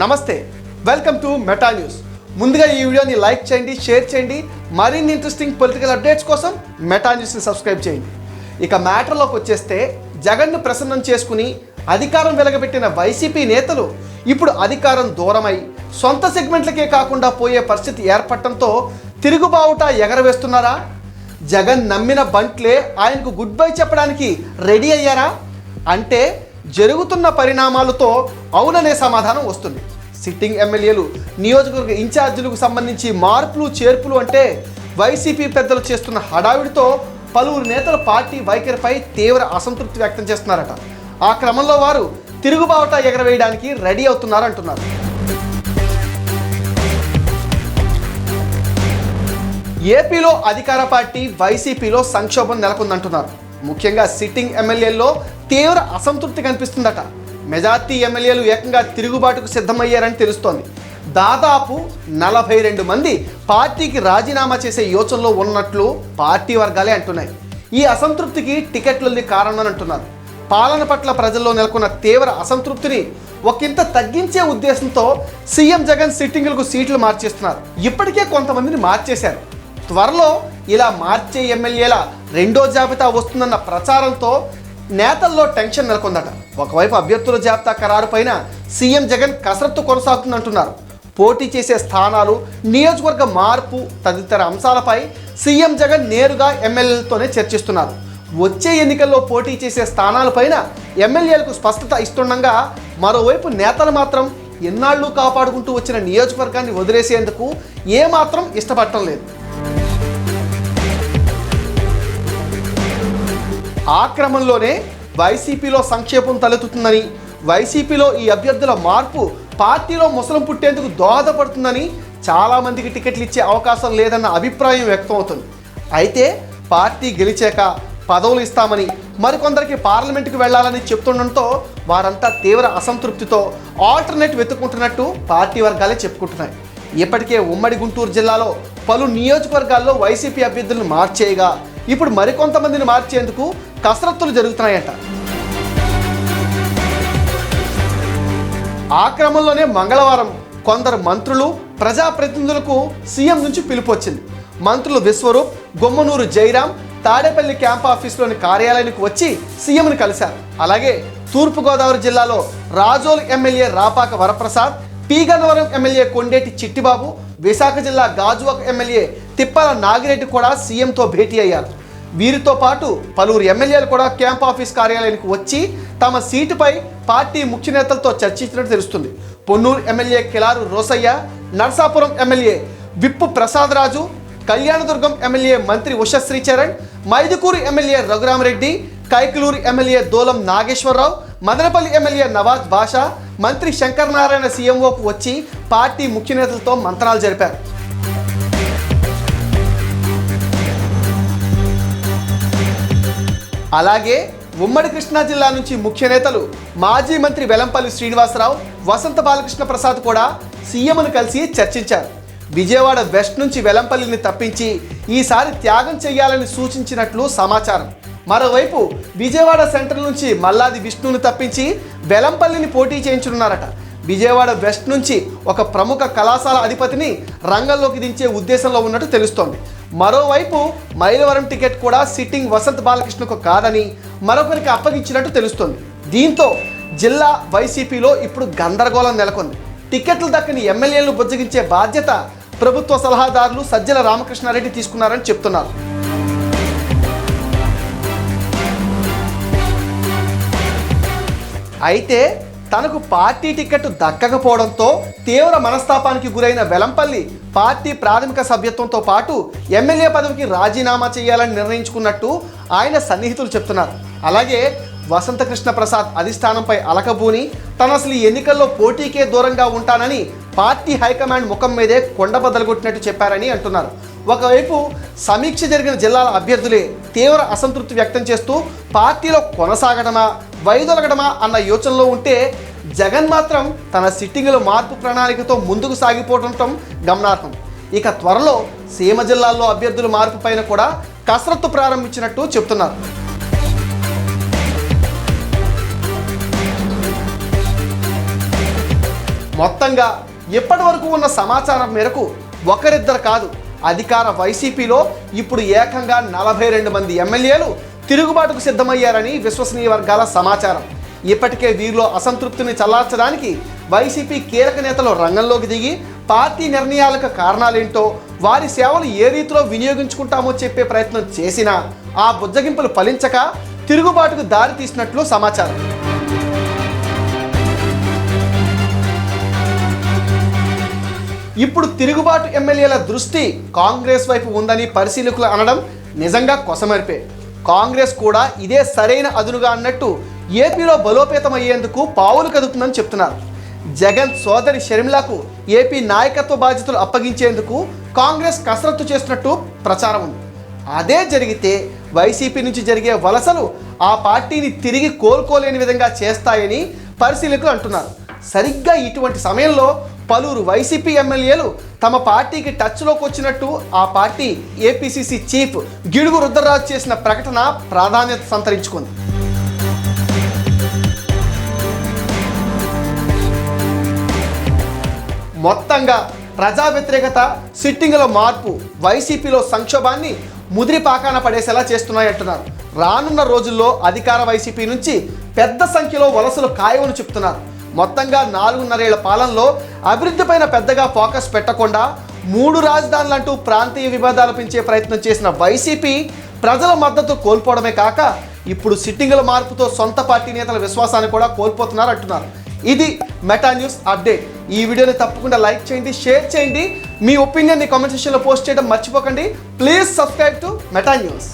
నమస్తే welcome to Meta news. ముందుగా ఈ వీడియోని లైక్ చేయండి షేర్ చేయండి మరిన్ని ఇంట్రెస్టింగ్ పొలిటికల్ అప్డేట్స్ కోసం మెటా న్యూస్ని సబ్స్క్రైబ్ చేయండి. ఇక మ్యాటర్లోకి వచ్చేస్తే జగన్ను ప్రసన్నం చేసుకుని అధికారం వెలగబెట్టిన వైసీపీ నేతలు ఇప్పుడు అధికారం దూరమై సొంత సెగ్మెంట్లకే కాకుండా పోయే పరిస్థితి ఏర్పడటంతో తిరుగుబావుట ఎగరవేస్తున్నారా? జగన్ నమ్మిన బంట్లే ఆయనకు గుడ్ బై చెప్పడానికి రెడీ అయ్యారా? అంటే జరుగుతున్న పరిణామాలతో అవుననే సమాధానం వస్తుంది. సిట్టింగ్ ఎమ్మెల్యేలు నియోజకవర్గ ఇన్ఛార్జీలకు సంబంధించి మార్పులు చేర్పులు అంటే వైసీపీ పెద్దలు చేస్తున్న హడావిడితో పలువురు నేతలు పార్టీ వైఖరిపై తీవ్ర అసంతృప్తి వ్యక్తం చేస్తున్నారట. ఆ క్రమంలో వారు తిరుగుబావుట ఎగరవేయడానికి రెడీ అవుతున్నారంటున్నారు. ఏపీలో అధికార పార్టీ వైసీపీలో సంక్షోభం నెలకొందంటున్నారు. ముఖ్యంగా సిట్టింగ్ ఎమ్మెల్యేల్లో తీవ్ర అసంతృప్తి కనిపిస్తుందట. మెజార్టీ ఎమ్మెల్యేలు ఏకంగా తిరుగుబాటుకు సిద్ధమయ్యారని తెలుస్తోంది. దాదాపు నలభై రెండు మంది పార్టీకి రాజీనామా చేసే యోచనలో ఉన్నట్లు పార్టీ వర్గాలే అంటున్నాయి. ఈ అసంతృప్తికి టికెట్లుంది కారణం అంటున్నారు. పాలన పట్ల ప్రజల్లో నెలకొన్న తీవ్ర అసంతృప్తిని ఒకంత తగ్గించే ఉద్దేశంతో సీఎం జగన్ సిట్టింగులకు సీట్లు మార్చేస్తున్నారు. ఇప్పటికే కొంతమందిని మార్చేశారు. త్వరలో ఇలా మార్చే ఎమ్మెల్యేల రెండో జాబితా వస్తుందన్న ప్రచారంతో నేతల్లో టెన్షన్ నెలకొందట. ఒకవైపు అభ్యర్థుల జాబితా ఖరారు పైన సీఎం జగన్ కసరత్తు కొనసాగుతుందంటున్నారు. పోటీ చేసే స్థానాలు నియోజకవర్గ మార్పు తదితర అంశాలపై సీఎం జగన్ నేరుగా ఎమ్మెల్యేలతోనే చర్చిస్తున్నారు. వచ్చే ఎన్నికల్లో పోటీ చేసే స్థానాలపైన ఎమ్మెల్యేలకు స్పష్టత ఇస్తుండగా మరోవైపు నేతలు మాత్రం ఎన్నాళ్ళు కాపాడుకుంటూ వచ్చిన నియోజకవర్గాన్ని వదిలేసేందుకు ఏమాత్రం ఇష్టపడటం లేదు. ఆ క్రమంలోనే వైసీపీలో సంక్షేపం తలెత్తుతుందని వైసీపీలో ఈ అభ్యర్థుల మార్పు పార్టీలో ముసలం పుట్టేందుకు దోహదపడుతుందని చాలామందికి టికెట్లు ఇచ్చే అవకాశం లేదన్న అభిప్రాయం వ్యక్తమవుతుంది. అయితే పార్టీ గెలిచాక పదవులు ఇస్తామని మరికొందరికి పార్లమెంటుకు వెళ్ళాలని చెప్తుండటంతో వారంతా తీవ్ర అసంతృప్తితో ఆల్టర్నేట్ వెతుక్కుంటున్నట్టు పార్టీ వర్గాలే చెప్పుకుంటున్నాయి. ఇప్పటికే ఉమ్మడి గుంటూరు జిల్లాలో పలు నియోజకవర్గాల్లో వైసీపీ అభ్యర్థులను మార్చేయగా ఇప్పుడు మరికొంతమందిని మార్చేందుకు కసరత్తులు జరుగుతున్నాయట. ఆ క్రమంలోనే మంగళవారం కొందరు మంత్రులు ప్రజాప్రతినిధులకు సీఎం నుంచి పిలుపు వచ్చింది. మంత్రులు విశ్వరూప్ గొమ్మనూరు జయరాం తాడేపల్లి క్యాంప్ ఆఫీస్లోని కార్యాలయానికి వచ్చి సీఎంను కలిశారు. అలాగే తూర్పుగోదావరి జిల్లాలో రాజోల్ ఎమ్మెల్యే రాపాక వరప్రసాద్ పీగన్నవరం ఎమ్మెల్యే కొండేటి చిట్టిబాబు విశాఖ జిల్లా గాజువాక ఎమ్మెల్యే తిప్పల నాగిరెడ్డి కూడా సీఎంతో భేటీ అయ్యారు. వీరితో పాటు పలువురు ఎమ్మెల్యేలు కూడా క్యాంప్ ఆఫీస్ కార్యాలయానికి వచ్చి తమ సీటుపై పార్టీ ముఖ్య నేతలతో చర్చించినట్టు తెలుస్తుంది. Ponnur MLA Kilaru Rosaiah Narsapuram MLA whip Prasadaraju Kalyandurgam MLA మంత్రి Ushashri Charan Mydukur MLA Raghurama Reddy Kaikaluru MLA Dulam Nageswara Rao Madanapalle MLA Nawaz Basha మంత్రి శంకర్ నారాయణ సీఎంఓకు వచ్చి పార్టీ ముఖ్య నేతలతో మంత్రాలు జరిపారు. అలాగే ఉమ్మడి కృష్ణా జిల్లా నుంచి ముఖ్య నేతలు మాజీ మంత్రి వెలంపల్లి శ్రీనివాసరావు వసంత బాలకృష్ణ ప్రసాద్ కూడా సీఎంను కలిసి చర్చించారు. విజయవాడ వెస్ట్ నుంచి వెలంపల్లిని తప్పించి ఈసారి త్యాగం చేయాలని సూచించినట్లు సమాచారం. మరోవైపు విజయవాడ సెంటర్ నుంచి మల్లాది విష్ణును తప్పించి వెలంపల్లిని పోటీ చేయించనున్నారట. విజయవాడ వెస్ట్ నుంచి ఒక ప్రముఖ కళాశాల అధిపతిని రంగంలోకి దించే ఉద్దేశంలో ఉన్నట్టు తెలుస్తోంది. మరోవైపు మైలవరం టికెట్ కూడా సిట్టింగ్ వసంత్ బాలకృష్ణకు కాదని మరొకరికి అప్పగించినట్టు తెలుస్తోంది. దీంతో జిల్లా వైసీపీలో ఇప్పుడు గందరగోళం నెలకొంది. టికెట్లు దక్కని ఎమ్మెల్యేలను బుజ్జగించే బాధ్యత ప్రభుత్వ సలహాదారులు సజ్జల రామకృష్ణారెడ్డి తీసుకున్నారని చెప్తున్నారు. అయితే తనకు పార్టీ టికెట్ దక్కకపోవడంతో తీవ్ర మనస్తాపానికి గురైన వెలంపల్లి పార్టీ ప్రాథమిక సభ్యత్వంతో పాటు ఎమ్మెల్యే పదవికి రాజీనామా చేయాలని నిర్ణయించుకున్నట్టు ఆయన సన్నిహితులు చెప్తున్నారు. అలాగే వసంతకృష్ణ ప్రసాద్ అధిష్టానంపై అలకబూని తను అసలు ఈ ఎన్నికల్లో పోటీకే దూరంగా ఉంటానని పార్టీ హైకమాండ్ ముఖం మీదే కొండ బదలగొట్టినట్టు చెప్పారని అంటున్నారు. ఒకవైపు సమీక్ష జరిగిన జిల్లాల అభ్యర్థులే తీవ్ర అసంతృప్తి వ్యక్తం చేస్తూ పార్టీలో కొనసాగడమా వైదొలగడమా అన్న యోచనలో ఉంటే జగన్ మాత్రం తన సిట్టింగుల మార్పు ప్రణాళికతో ముందుకు సాగిపోవటం గమనార్హం. ఇక త్వరలో సీమ జిల్లాల్లో అభ్యర్థుల మార్పు పైన కూడా కసరత్తు ప్రారంభించినట్టు చెప్తున్నారు. మొత్తంగా ఇప్పటి వరకు ఉన్న సమాచారం మేరకు ఒకరిద్దరు కాదు అధికార వైసీపీలో ఇప్పుడు ఏకంగా నలభై రెండు మంది ఎమ్మెల్యేలు తిరుగుబాటుకు సిద్ధమయ్యారని విశ్వసనీయ వర్గాల సమాచారం. ఇప్పటికే వీరిలో అసంతృప్తిని చల్లార్చడానికి వైసీపీ కీలక నేతలు రంగంలోకి దిగి పార్టీ నిర్ణయాలకు కారణాలేంటో వారి సేవలు ఏ రీతిలో వినియోగించుకుంటామో చెప్పే ప్రయత్నం చేసినా ఆ బుజ్జగింపులు ఫలించక తిరుగుబాటుకు దారి తీసినట్లు సమాచారం. ఇప్పుడు తిరుగుబాటు ఎమ్మెల్యేల దృష్టి కాంగ్రెస్ వైపు ఉందని పరిశీలకులు అనడం నిజంగా కొసమరిపే. కాంగ్రెస్ కూడా ఇదే సరైన అదునుగా అన్నట్టు ఏపీలో బలోపేతం అయ్యేందుకు పావులు కదుపుతుందని చెప్తున్నారు. జగన్ సోదరి షర్మిలకు ఏపీ నాయకత్వ బాధ్యతలు అప్పగించేందుకు కాంగ్రెస్ కసరత్తు చేస్తున్నట్టు ప్రచారం ఉంది. అదే జరిగితే వైసీపీ నుంచి జరిగే వలసలు ఆ పార్టీని తిరిగి కోలుకోలేని విధంగా చేస్తాయని పరిశీలకులు అంటున్నారు. సరిగ్గా ఇటువంటి సమయంలో పలువురు వైసీపీ ఎమ్మెల్యేలు తమ పార్టీకి టచ్లోకి వచ్చినట్టు ఆ party APCC chief Gidugu Rudraraju చేసిన ప్రకటన ప్రాధాన్యత సంతరించుకుంది. మొత్తంగా ప్రజా వ్యతిరేకత సిట్టింగుల మార్పు వైసీపీలో సంక్షోభాన్ని ముదిరి పాకాన పడేసేలా చేస్తున్నాయంటున్నారు. రానున్న రోజుల్లో అధికార వైసీపీ నుంచి పెద్ద సంఖ్యలో వలసలు ఖాయమని చెప్తున్నారు. మొత్తంగా నాలుగున్నరేళ్ళ పాలనలో అభివృద్ధిపైన పెద్దగా ఫోకస్ పెట్టకుండా మూడు రాజధానులంటూ ప్రాంతీయ వివాదాలు పెంచే ప్రయత్నం చేసిన వైసీపీ ప్రజల మద్దతు కోల్పోవడమే కాక ఇప్పుడు సిట్టింగుల మార్పుతో సొంత పార్టీ నేతల విశ్వాసాన్ని కూడా కోల్పోతున్నారు అంటున్నారు. ఇది మెటా న్యూస్ అప్డేట్. ఈ వీడియోని తప్పకుండా లైక్ చేయండి షేర్ చేయండి. మీ ఒపీనియన్ని కామెంట్ సెక్షన్లో పోస్ట్ చేయడం మర్చిపోకండి. Please subscribe to Meta news.